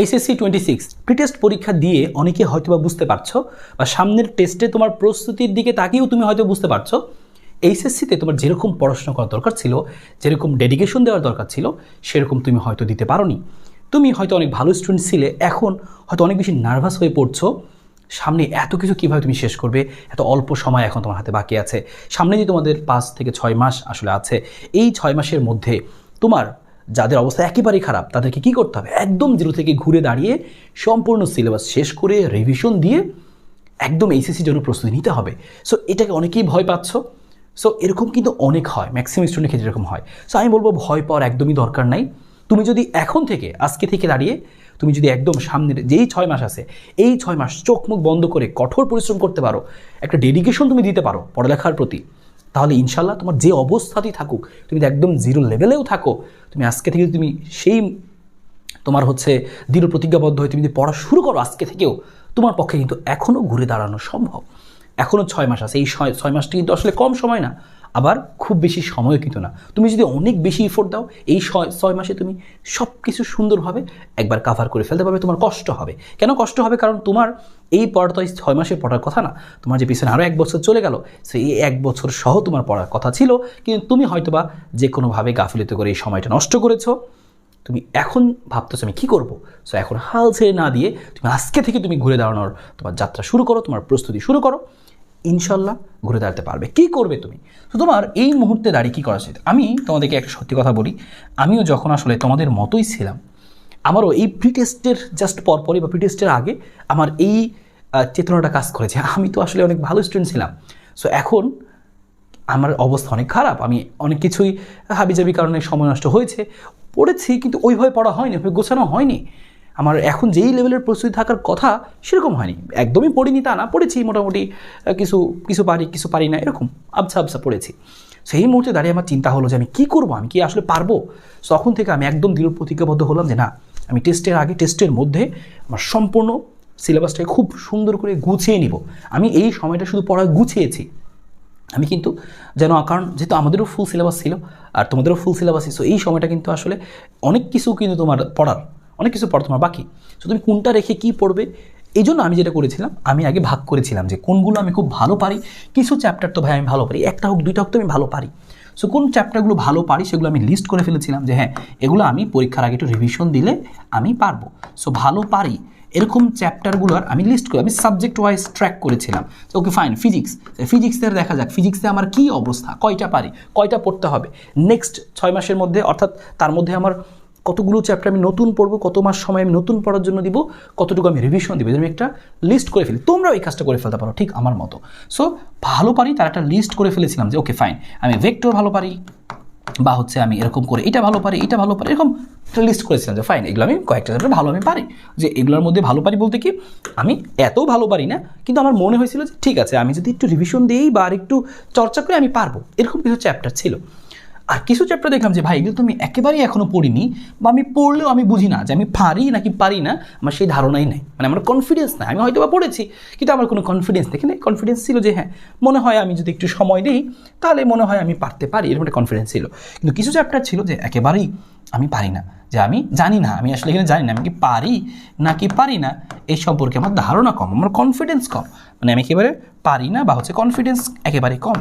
HSC twenty six pretest পরীক্ষা দিয়ে অনেকে হয়তো বা বুঝতে পারছ, বা সামনের টেস্টে তোমার প্রস্তুতির দিকে তাকিয়েও তুমি হয়তো বুঝতে পারছ। এইচএসসিতে তোমার যেরকম পড়াশোনা করার দরকার ছিল, যেরকম ডেডিকেশন দেওয়ার দরকার ছিল, সেরকম তুমি হয়তো দিতে পারোনি। তুমি হয়তো অনেক ভালো স্টুডেন্ট ছিলে, এখন হয়তো অনেক বেশি নার্ভাস হয়ে পড়ছো। সামনে এত কিছু কীভাবে তুমি শেষ করবে? এত অল্প সময় এখন তোমার হাতে বাকি আছে। সামনে যে তোমাদের পাঁচ থেকে ছয় মাস আসলে আছে, এই ছয় মাসের মধ্যে তোমার যাদের অবস্থা একেবারেই খারাপ, তাদেরকে কি করতে হবে? একদম জিরো থেকে ঘুরে দাঁড়িয়ে সম্পূর্ণ সিলেবাস শেষ করে রিভিশন দিয়ে একদম এইচএসসির জন্য প্রস্তুতি নিতে হবে। সো এটাকে অনেকেই ভয় পাচ্ছ। সো এরকম কিন্তু অনেক হয় ম্যাক্সিমাম স্টুডেন্টের ক্ষেত্রে এরকম হয়। সো আমি বলব ভয় পাওয়ার একদমই দরকার নাই। তুমি যদি এখন থেকে, আজকে থেকে দাঁড়িয়ে তুমি যদি একদম সামনের যেই ছয় মাস আছে, এই ছয় মাস চোখ মুখ বন্ধ করে কঠোর পরিশ্রম করতে পারো, একটা ডেডিকেশন তুমি দিতে পারো পড়ালেখার প্রতি। তাহলে ইনশাল্লাহ তোমার যে অবস্থাতেই থাকুক, তুমি একদম জিরো লেভেলেও থাকো, তুমি আজকে থেকে তুমি সেই তোমার হচ্ছে দৃঢ় প্রতিজ্ঞাবদ্ধ হয়ে তুমি যদি পড়া শুরু করো আজকে থেকেও, তোমার পক্ষে কিন্তু এখনও ঘুরে দাঁড়ানো সম্ভব। এখনও ছয় মাস আছে, এই ছয় ছয় মাসটি কিন্তু আসলে কম সময় না। আবার খুব বেশি সময়ও কিন্তু না। তুমি যদি অনেক বেশি ইফোর্ট দাও, এই ছয় মাসে তুমি সব কিছু সুন্দরভাবে একবার কাভার করে ফেলতে পারবে, তোমার কষ্ট হবে। কেন কষ্ট হবে? কারণ তোমার এই পড়া তো এই ছয় মাসে পড়ার কথা না। তোমার যে পিছনে আরও এক বছর চলে গেল সো এই এক বছর সহ তোমার পড়ার কথা ছিল। কিন্তু তুমি হয়তোবা যে কোনোভাবে গাফিলিত করে এই সময়টা নষ্ট করেছ। তুমি এখন ভাবতেছো, আমি কী করব? সো এখন হাল ছেড়ে না দিয়ে তুমি আজকে থেকে তুমি ঘুরে দাঁড়ানোর তোমার যাত্রা শুরু করো, তোমার প্রস্তুতি শুরু করো। ইনশাল্লাহ ঘুরে দাঁড়াতে পারবে। কি করবে তুমি? তো তোমার এই মুহূর্তে দাঁড়িয়ে কী করা উচিত? আমি তোমাদেরকে একটা সত্যি কথা বলি। আমিও যখন আসলে তোমাদের মতোই ছিলাম, আমারও এই প্রি টেস্টের জাস্ট পরপরই বা প্রি টেস্টের আগে আমার এই চেতনাটা কাজ করেছে। আমি তো আসলে অনেক ভালো স্টুডেন্ট ছিলাম। সো এখন আমার অবস্থা অনেক খারাপ। আমি অনেক কিছুই হাবিজাবি কারণে সময় নষ্ট হয়েছে। পড়েছি কিন্তু ওইভাবে পড়া হয়নি, ওইভাবে গোছানো হয়নি। আমার এখন যেই লেভেলের প্রস্তুতি থাকার কথা সেরকম হয়নি। একদমই পড়িনি তা না, পড়েছি মোটামুটি কিছু কিছু পারি কিছু পারি না, এরকম, আবছা আবছা পড়েছি। সেই মুহূর্তে দাঁড়িয়ে আমার চিন্তা হলো যে আমি কী করব, আমি কি আসলে পারব? তখন থেকে আমি একদম দৃঢ় প্রতিজ্ঞাবদ্ধ হলাম যে না, আমি টেস্টের আগে, টেস্টের মধ্যে আমার সম্পূর্ণ সিলেবাসটাকে খুব সুন্দর করে গুছিয়ে নিব। আমি এই সময়টা শুধু পড়া গুছিয়েছি। আমি কিন্তু যেন কারণ যেহেতু আমাদেরও ফুল সিলেবাস ছিল, আর তোমাদেরও ফুল সিলেবাস ছিল এই সময়টা কিন্তু আসলে অনেক কিছু কিন্তু তোমার পড়ার। অনেক কিছু পড়া তোমার, বাকি? তো তুমি কোনটা রেখে কি পড়বে? এই জন্য আমি যেটা করেছিলাম, আমি আগে ভাগ করেছিলাম যে কোনগুলো আমি খুব ভালো পারি, কিছু চ্যাপ্টার তো ভাই আমি ভালো পারি, একটা হোক, দুইটা হোক তো আমি ভালো পারি। সো কোন চ্যাপ্টারগুলো ভালো পারি সেগুলো আমি লিস্ট করে ফেলেছিলাম যে হ্যাঁ এগুলো আমি পরীক্ষার আগে একটু রিভিশন দিলে আমি পারব। সো ভালো পারি, এরকম চ্যাপ্টারগুলোর আমি লিস্ট করে, আমি সাবজেক্ট ওয়াইজ ট্র্যাক করেছিলাম। ওকে ফাইন ফিজিক্স ফিজিক্সের দেখা যাক ফিজিক্সে আমার কি অবস্থা, কয়টা পারি, কয়টা পড়তে হবে? নেক্সট ছয় মাসের মধ্যে, অর্থাৎ তার মধ্যে আমার কতগুলো চ্যাপ্টার আমি নতুন পড়ব, কত মাস সময় আমি নতুন পড়ার জন্য দিব, কতটুকু আমি রিভিশন দিব আমি একটা লিস্ট করে ফেলি। তোমরাও এই কাজটা করে ফেলতে পারো, ঠিক আমার মতো। সো ভালো পারি, তার একটা লিস্ট করে ফেলেছিলাম যে ওকে ফাইন আমি ভেক্টর ভালো পারি, বা হচ্ছে আমি এরকম করে এটা ভালো পারি, এটা ভালো পারি, এরকম একটা লিস্ট করেছিলাম যে ফাইন এগুলো আমি কয়েকটা চ্যাপ্টার ভালো আমি পারি। যে, এগুলোর মধ্যে ভালো পারি বলতে কি, আমি এত ভালো পারি না, কিন্তু আমার মনে হয়েছিল যে, ঠিক আছে, আমি যদি একটু রিভিশন দিই বা আর একটু চর্চা করে, আমি পারব, এরকম কিছু চ্যাপ্টার ছিল। আর কিছু চ্যাপ্টার দেখলাম যে, ভাই, এগুলো তো আমি একেবারেই এখনও পড়িনি বা আমি পড়লেও আমি বুঝি না যে আমি পারি নাকি পারি না। আমার সেই ধারণাই নেই। মানে আমার কনফিডেন্স নাই। আমি হয়তো বা পড়েছি, কিন্তু আমার কোনো কনফিডেন্স নেই। কিন্তু কনফিডেন্স ছিল যে হ্যাঁ মনে হয় আমি যদি একটু সময় দিই, তাহলে মনে হয় আমি পারতে পারি। এরকম একটা কনফিডেন্স ছিল। কিন্তু কিছু চ্যাপ্টার ছিল যে, একেবারেই আমি পারি না, যে আমি জানি না, আমি আসলে এখানে জানি না, আমি কি পারি নাকি পারি না? এই সম্পর্কে আমার ধারণা কম, আমার কনফিডেন্স কম। মানে আমি একেবারে পারি না বা হচ্ছে কনফিডেন্স একেবারে কম।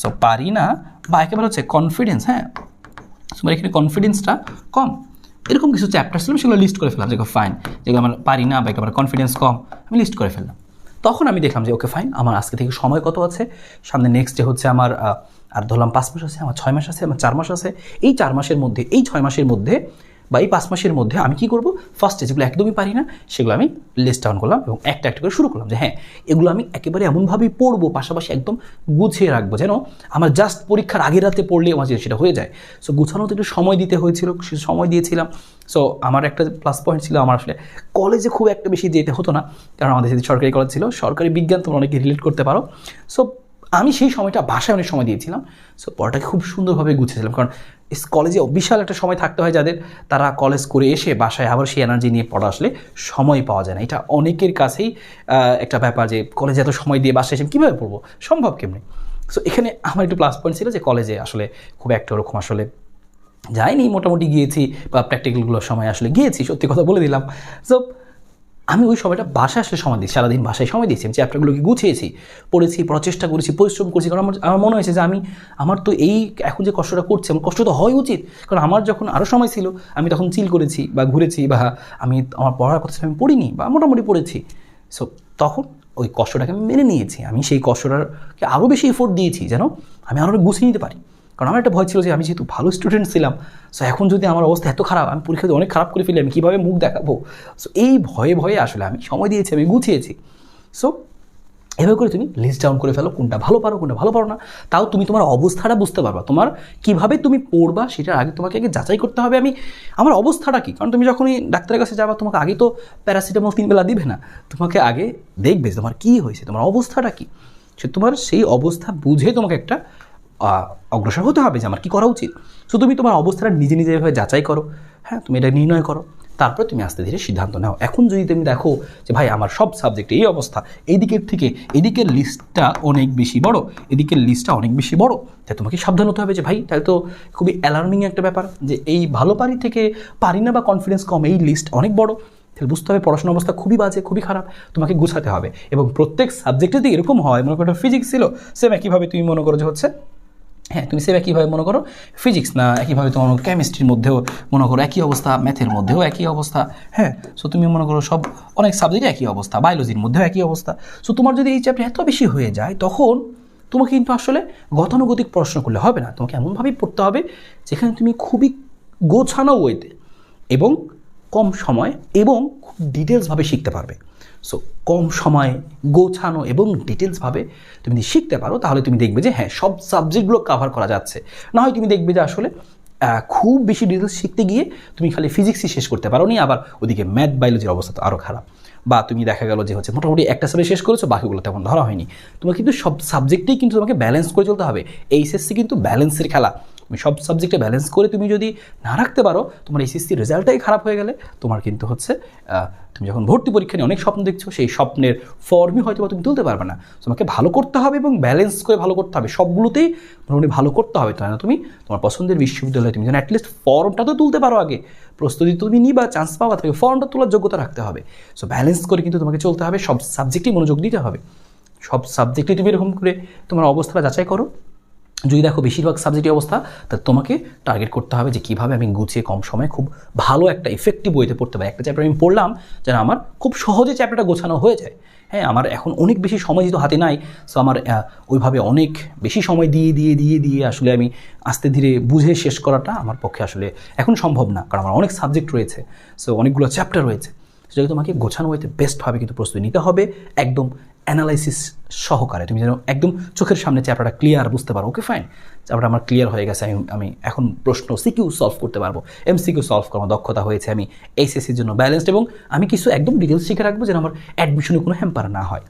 সো পারি না বা একেবারে হচ্ছে কনফিডেন্স হ্যাঁ? তোমার এখানে কনফিডেন্সটা কম। এরকম কিছু চ্যাপ্টার ছিল সেগুলো লিস্ট করে ফেললাম, যে ফাইন যেগুলো আমার পারি না বা একেবারে কনফিডেন্স কম, আমি লিস্ট করে ফেললাম। তখন আমি দেখলাম যে, ওকে ফাইন আমার আজকে থেকে সময় কত আছে? সামনে নেক্সট ডে হচ্ছে আমার আর ধরলাম পাঁচ মাস আছে, আমার ছয় মাস আছে, আমার চার মাস আছে। এই চার মাসের মধ্যে, এই ছয় মাসের মধ্যে বা এই পাঁচ মাসের মধ্যে আমি কি করব? ফার্স্টে যেগুলো একদমই পারি না, সেগুলো আমি লিস্ট ডাউন করলাম এবং একটা একটা করে শুরু করলাম যে হ্যাঁ এগুলো আমি একেবারে এমনভাবেই পড়ব, পাশাপাশি একদম গুছিয়ে রাখব যেন আমার জাস্ট পরীক্ষার আগের রাতে পড়লে আমার সেটা হয়ে যায়। সো গুছানোতে একটু সময় দিতে হয়েছিল সময় দিয়েছিলাম। সো আমার একটা প্লাস পয়েন্ট ছিল, আমার আসলে কলেজে খুব একটা বেশি যেতে হতো না, কারণ আমাদের যদি সরকারি কলেজ ছিল, সরকারি বিজ্ঞান তোমরা অনেকে রিলেট করতে পারো। সো আমি সেই সময়টা বাসায় অনেক সময় দিয়েছিলাম সো পড়াটাকে খুব সুন্দরভাবে গুছিয়েছিলাম। কারণ কলেজে বিশাল একটা সময় থাকতে হয় যাদের, তারা কলেজ করে এসে বাসায় আবার সেই এনার্জি নিয়ে পড়া আসলে সময় পাওয়া যায় না। এটা অনেকের কাছেই একটা ব্যাপার যে কলেজে এত সময় দিয়ে বাসায় এসে কীভাবে পড়ব? সম্ভব কেমনি? সো এখানে আমার একটু প্লাস পয়েন্ট ছিল যে কলেজে আসলে খুব একটা ওরকম আসলে যাইনি। মোটামুটি গিয়েছি বা প্র্যাকটিক্যালগুলোর সময় আসলে গিয়েছি, সত্যি কথা বলে দিলাম। সো আমি ওই সময়টা বাসায় আসলে সময় দিই, সারাদিন বাসায় সময় দিয়েছি। আমি চ্যাপ্টারগুলোকে গুছিয়েছি, পড়েছি পড়ার চেষ্টা করেছি, পরিশ্রম করেছি। কারণ আমার আমার মনে হয়েছে যে আমি, আমার তো এই এখন যে কষ্টটা করছি, আমার কষ্ট তো হয় উচিত। কারণ আমার যখন আরও সময় ছিল, আমি তখন চিল করেছি বা ঘুরেছি বা আমি আমার পড়ার কথা আমি পড়িনি বা মোটামুটি পড়েছি। সো তখন ওই কষ্টটাকে আমি মেনে নিয়েছি। আমি সেই কষ্টটাকে আরও বেশি এফোর্ট দিয়েছি যেন আমি আরও গুছিয়ে নিতে পারি। কারণ আমার একটা ভয় ছিল যে আমি যেহেতু ভালো স্টুডেন্ট ছিলাম সো এখন যদি আমার অবস্থা এত খারাপ, আমি পরীক্ষাতে অনেক খারাপ করে ফেলি, আমি কীভাবে মুখ দেখাবো? সো এই ভয়ে ভয়ে আসলে আমি সময় দিয়েছি, আমি গুছিয়েছি। সো এভাবে করে তুমি লিস্ট ডাউন করে ফেলো কোনটা ভালো পারো, কোনটা ভালো পারো না। তাও তুমি তোমার অবস্থাটা বুঝতে পারবা। তোমার কীভাবে তুমি পড়বা সেটার আগে তোমাকে আগে যাচাই করতে হবে। আমি, আমার অবস্থাটা কী? কারণ তুমি যখনই ডাক্তারের কাছে যাবা, তোমাকে আগে তো প্যারাসিটামল তিন বেলা দিবে না। তোমাকে আগে দেখবে তোমার কী হয়েছে, তোমার অবস্থাটা কী? সে তোমার সেই অবস্থা বুঝে তোমাকে একটা অগ্রসর হতে হবে যে আমার কী করা উচিত? সো তুমি তোমার অবস্থাটা নিজে নিজে এভাবে যাচাই করো। হ্যাঁ তুমি এটা নির্ণয় করো। তারপর তুমি আস্তে ধীরে সিদ্ধান্ত নাও। এখন যদি তুমি দেখো যে, ভাই, আমার সব সাবজেক্টে এই অবস্থা এই দিকের থেকে এদিকের লিস্টটা অনেক বেশি বড় এদিকের লিস্টটা অনেক বেশি বড় তাই তোমাকে সাবধান হতে হবে যে, ভাই, তাহলে তো খুবই অ্যালার্মিং একটা ব্যাপার যে, এই ভালো পারি থেকে পারি না বা কনফিডেন্স কম, এই লিস্ট অনেক বড়। তাহলে বুঝতে হবে পড়াশোনার অবস্থা খুবই বাজে, খুবই খারাপ, তোমাকে গুছাতে হবে। এবং প্রত্যেক সাবজেক্টে যদি এরকম হয়, মনে করো ফিজিক্স ছিল সেম একইভাবে তুমি মনে করো যে হচ্ছে হ্যাঁ তুমি সেম একইভাবে মনে করো ফিজিক্স না একইভাবে তোমার কেমিস্ট্রির মধ্যেও মনে করো একই অবস্থা ম্যাথের মধ্যেও একই অবস্থা হ্যাঁ? সো তুমি মনে করো সব, অনেক সাবজেক্টে একই অবস্থা বায়োলজির মধ্যেও একই অবস্থা। সো তোমার যদি এই চ্যাপ্টার এত বেশি হয়ে যায়, তখন তোমাকে কিন্তু আসলে গতানুগতিক প্রশ্ন করলে হবে না। তোমাকে এমনভাবেই পড়তে হবে যেখানে তুমি খুবই গোছানো ওয়েতে এবং কম সময় এবং খুব ডিটেলসভাবে শিখতে পারবে। সো, কম সময়ে, গোছানো এবং ডিটেলসভাবে তুমি যদি শিখতে পারো, তাহলে তুমি দেখবে যে হ্যাঁ সব সাবজেক্টগুলো কাভার করা যাচ্ছে। না হয় তুমি দেখবে যে আসলে খুব বেশি ডিটেলস শিখতে গিয়ে তুমি খালি ফিজিক্সই শেষ করতে পারো নি আবার ওদিকে ম্যাথ বায়োলজির অবস্থা তো আরও খারাপ। বা তুমি দেখা গেল যে হচ্ছে মোটামুটি একটা সাবজেক্ট শেষ করেছ, বাকিগুলো তেমন ধরা হয়নি। তোমার কিন্তু সব সাবজেক্টেই কিন্তু তোমাকে ব্যালেন্স করে চলতে হবে। এইচএসসি কিন্তু ব্যালেন্সের খেলা। তুমি সব সাবজেক্টে ব্যালেন্স করে তুমি যদি না রাখতে পারো, তোমার এইচএসসি রেজাল্টটাই খারাপ হয়ে গেলে তোমার কিন্তু হচ্ছে তুমি যখন ভর্তি পরীক্ষা নিয়ে অনেক স্বপ্ন দেখছ, সেই স্বপ্নের ফর্মই হয়তো তুমি তুলতে পারবে না। তোমাকে ভালো করতে হবে এবং ব্যালেন্স করে ভালো করতে হবে। সবগুলোতেই মোটামুটি ভালো করতে হবে, তাই না? তুমি তোমার পছন্দের বিশ্ববিদ্যালয়ে তুমি যেন অ্যাটলিস্ট ফর্মটা তো তুলতে পারো আগে। প্রস্তুতি তুমি নিবা চান্স পাওয়া থেকে ফর্মটা তোলার যোগ্যতা রাখতে হবে। সো ব্যালেন্স করে কিন্তু তোমাকে চলতে হবে, সব সাবজেক্টেই মনোযোগ দিতে হবে। সব সাবজেক্টে তুমি এরকম করে তোমার অবস্থাটা যাচাই করো। যদি দেখো বেশিরভাগ সাবজেক্টের অবস্থা, তা তোমাকে টার্গেট করতে হবে যে কীভাবে আমি গুছিয়ে কম সময়ে খুব ভালো একটা ইফেক্টিভ বইতে পড়তে পারি। একটা চ্যাপ্টার আমি পড়লাম যেন আমার খুব সহজে চ্যাপ্টারটা গোছানো হয়ে যায়। হ্যাঁ আমার এখন অনেক বেশি সময় যেহেতু হাতে নাই সো আমার ওইভাবে অনেক বেশি সময় দিয়ে দিয়ে দিয়ে দিয়ে আসলে আমি আস্তে ধীরে বুঝে শেষ করাটা আমার পক্ষে আসলে এখন সম্ভব না, কারণ আমার অনেক সাবজেক্ট রয়েছে সো অনেকগুলো চ্যাপ্টার রয়েছে। সেটাকে তোমাকে গোছানো হইতে বেস্টভাবে কিন্তু প্রস্তুতি নিতে হবে, একদম অ্যানালাইসিস সহকারে, তুমি যেন একদম চোখের সামনে চ্যাপ্টারটা ক্লিয়ার বুঝতে পারো ওকে ফাইন চ্যাপ্টার আমার ক্লিয়ার হয়ে গেছে, আমি আমি এখন প্রশ্ন সিকিউ সলভ করতে পারব। এমসিকিউ সলভ করার দক্ষতা হয়েছে, আমি এইচএসসির জন্য ব্যালেন্সড এবং আমি কিছু একদম ডিটেলস শিখে রাখব যেন আমার অ্যাডমিশনে কোনো হ্যাম্পার না হয়।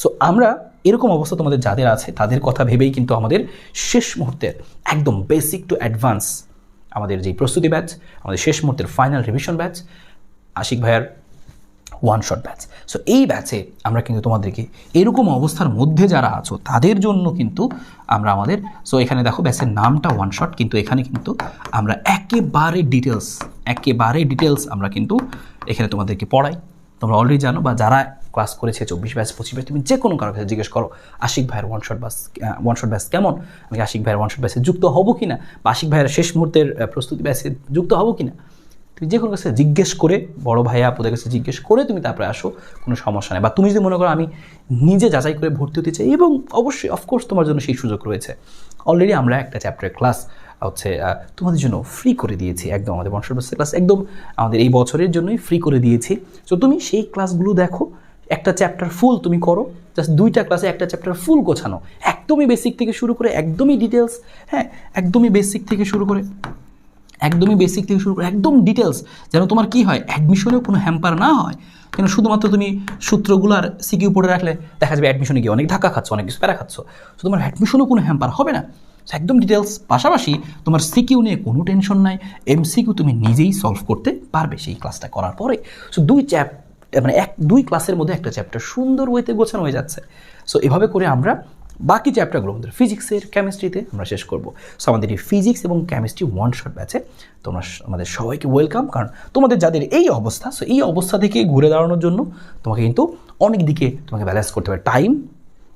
সো আমরা এরকম অবস্থা তোমাদের যাদের আছে, তাদের কথা ভেবেই কিন্তু আমাদের শেষ মুহূর্তের একদম বেসিক টু অ্যাডভান্স আমাদের যেই প্রস্তুতি ব্যাচ আমাদের শেষ মুহূর্তের ফাইনাল রিভিশন ব্যাচ আশিক ভাইয়ার ওয়ান শট ব্যাচ সো এই ব্যাচে আমরা কিন্তু তোমাদেরকে এরকম অবস্থার মধ্যে যারা আছো, তাদের জন্য কিন্তু আমরা আমাদের সো এখানে দেখো ব্যাচের নামটা ওয়ান শট কিন্তু এখানে কিন্তু আমরা একেবারে ডিটেলস একেবারে ডিটেলস আমরা কিন্তু এখানে তোমাদেরকে পড়াই। তোমরা অলরেডি জানো বা যারা ক্লাস করেছে চব্বিশ ব্যাচ পঁচিশ ব্যাচ তুমি যে কোনো কারও কাছে জিজ্ঞেস করো, আশিক ভাইয়ের one shot batch one shot batch কেমন? আমি আশিক ভাইয়ের ওয়ান শট ব্যাচে যুক্ত হব কি না বা আশিক ভাইয়ের শেষ মুহূর্তের প্রস্তুতি ব্যাচে যুক্ত হব কি না তুমি যে কোনো কাছে জিজ্ঞেস করে, বড় ভাইয়া আপুদের কাছে জিজ্ঞেস করে তুমি তারপরে আসো, কোনো সমস্যা নেই। বা তুমি যদি মনে করো আমি নিজে যাচাই করে ভর্তি হতে চাই এবং অবশ্যই অফকোর্স তোমার জন্য সেই সুযোগ রয়েছে। অলরেডি আমরা একটা চ্যাপ্টারের ক্লাস হচ্ছে তোমাদের জন্য ফ্রি করে দিয়েছি। একদম আমাদের বংশবাসের ক্লাস একদম আমাদের এই বছরের জন্যই ফ্রি করে দিয়েছি। তো তুমি সেই ক্লাসগুলো দেখো, একটা চ্যাপ্টার ফুল তুমি করো জাস্ট দুইটা ক্লাসে একটা চ্যাপ্টার ফুল গোছানো। একদমই বেসিক থেকে শুরু করে, একদমই ডিটেলস হ্যাঁ একদমই বেসিক থেকে শুরু করে একদমই বেসিক থেকে শুরু করে, একদম ডিটেলস যেন তোমার কি হয় অ্যাডমিশনেও কোনো হ্যাম্পার না হয়। কেন, শুধুমাত্র তুমি সূত্রগুলো আর সিকিউ পড়ে রাখলে দেখা যাবে অ্যাডমিশনে গিয়ে অনেক ধাক্কা খাচ্ছ, অনেক কিছু প্যারা খাচ্ছ। তো তোমার অ্যাডমিশনেও কোনো হ্যাম্পার হবে না। একদম ডিটেলস পাশাপাশি তোমার সিকিউ নিয়ে কোনো টেনশন নাই এমসিকিউ তুমি নিজেই সলভ করতে পারবে সেই ক্লাসটা করার পরে। সো দুই চ্যাপ মানে এক দুই ক্লাসের মধ্যে একটা চ্যাপ্টার সুন্দর ওয়েতে গোছানো হয়ে যাচ্ছে। সো এভাবে করে আমরা বাকি চ্যাপ্টারগুলো আমাদের ফিজিক্সের কেমিস্ট্রিতে আমরা শেষ করব। সো আমাদের এই ফিজিক্স এবং কেমিস্ট্রি ওয়ান শট ব্যাচে তোমরা আমাদের সবাইকে ওয়েলকাম কারণ তোমাদের যাদের এই অবস্থা সো এই অবস্থা থেকে ঘুরে দাঁড়ানোর জন্য তোমাকে কিন্তু অনেক দিকে তোমাকে ব্যালেন্স করতে হবে। টাইম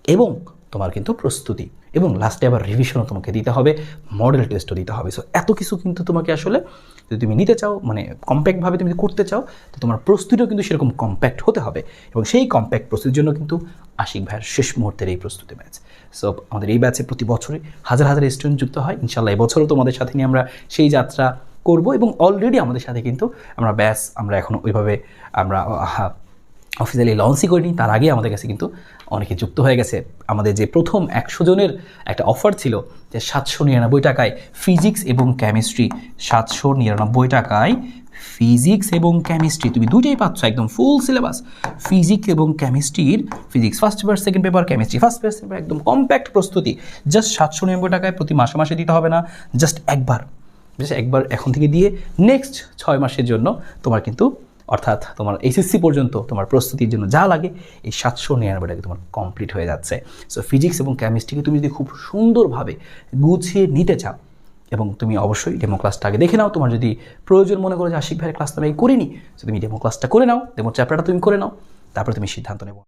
এবং তোমার কিন্তু প্রস্তুতি। এবং লাস্টে আবার রিভিশনও তোমাকে দিতে হবে মডেল টেস্টও দিতে হবে। সো এত কিছু কিন্তু তোমাকে আসলে যদি তুমি নিতে চাও মানে কম্প্যাক্টভাবে তুমি করতে চাও, তো তোমার প্রস্তুতিও কিন্তু সেরকম কম্প্যাক্ট হতে হবে। এবং সেই কম্প্যাক্ট প্রস্তুতির জন্য কিন্তু আশিক ভাইয়ের শেষ মুহূর্তের এই প্রস্তুতি ব্যাচ সো আমাদের এই ব্যাচে প্রতি বছরে হাজার হাজার স্টুডেন্ট যুক্ত হয়। ইনশাল্লাহ এবছরও তোমাদের সাথে নিয়ে আমরা সেই যাত্রা করব এবং অলরেডি আমাদের সাথে কিন্তু আমরা ব্যাচ আমরা এখন ওইভাবে আমরা অফিসিয়ালি লঞ্চই করিনি। তার আগে আমাদের কাছে কিন্তু অনেকে যুক্ত হয়ে গেছে। আমাদের যে প্রথম একশো জনের একটা অফার ছিল যে সাতশো নিরানব্বই টাকায় ফিজিক্স এবং কেমিস্ট্রি সাতশো নিরানব্বই টাকায় ফিজিক্স এবং কেমিস্ট্রি তুমি দুইটাই পাচ্ছ একদম ফুল সিলেবাস ফিজিক্স এবং কেমিস্ট্রির physics first paper second paper chemistry first paper second একদম কম্প্যাক্ট প্রস্তুতি। জাস্ট সাতশো নিরানব্বই টাকায় প্রতি মাসে মাসে দিতে হবে না জাস্ট একবার। জাস্ট একবার এখন থেকে দিয়ে নেক্সট ছয় মাসের জন্য তোমার কিন্তু অর্থাৎ তোমার এইচএসসি পর্যন্ত তোমার প্রস্তুতির জন্য যা লাগে, এই সাতশো নিরানব্বই টাকা তোমার কমপ্লিট হয়ে যাচ্ছে। সো ফিজিক্স এবং কেমিস্ট্রিকে তুমি যদি খুব সুন্দরভাবে গুছিয়ে নিতে চাও এবং তুমি অবশ্যই ডেমো ক্লাসটা আগে দেখে নাও। তোমার যদি প্রয়োজন মনে করো যে আশিক ভাইয়ের ক্লাসটা আমি করিনি তুমি ডেমো ক্লাসটা করে নাও ডেমো চ্যাপ্টারটা তুমি করে নাও, তারপরে তুমি সিদ্ধান্ত নেব।